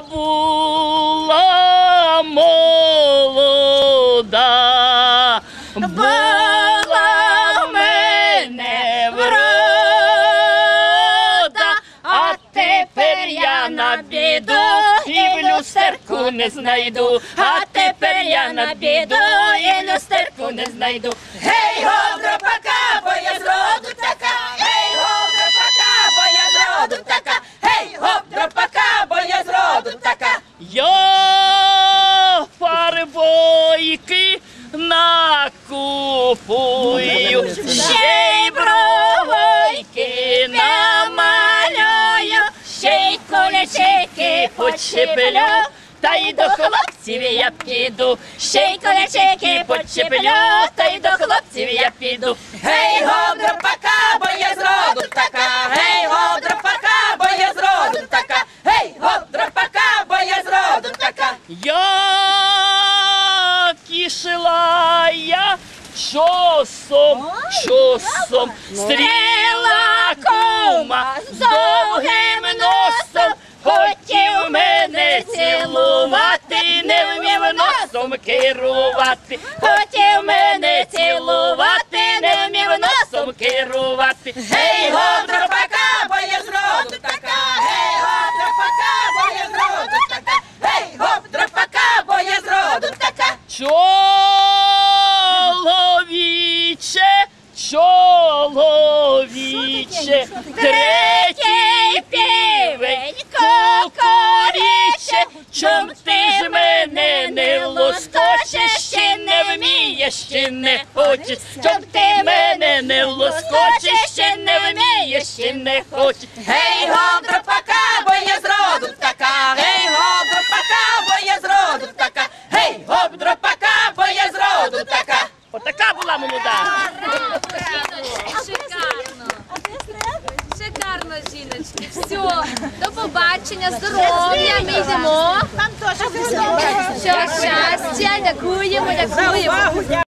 була молода, була мене врода, а тепер я на біду і в люстерку не знайду, а тепер я на біду і люстерку не знайду. Гей, гобропака, бо я зроду така, колячики почеплю. Та й до хлопців я піду, ще й колячики почеплю, та й до хлопців я піду. Гей, гобропака, бо я зроду така, гей, гобропака, бо я зроду така, гей, гобропака, бо я зроду така. Як ішла я чосом, чосом, стріла кума з довгим носом, носом керувати, хотів мене цілувати, не вмів носом керувати. Гей, гобропака, бо я зроду така, гей, бо я зроду така, гей, бо я зроду така. Чоловіче, чоловіче, третій кокоріче, чом ти ж мене не лоскочеш, ще не вмієш, ще не хочеш, чом ти мене не лоскочеш, ще не вмієш, ще не хочеш. Гей, гобропака, бо я зроду така, гей, гобропака, бо я зроду така, гей, гобропака, бо я зроду така. Отака була молода. Шикарно. Шикарно, жіночки. Все, до побачення, здоров'я, ми йдемо. Там теж Щастя, дякуємо, дякуємо.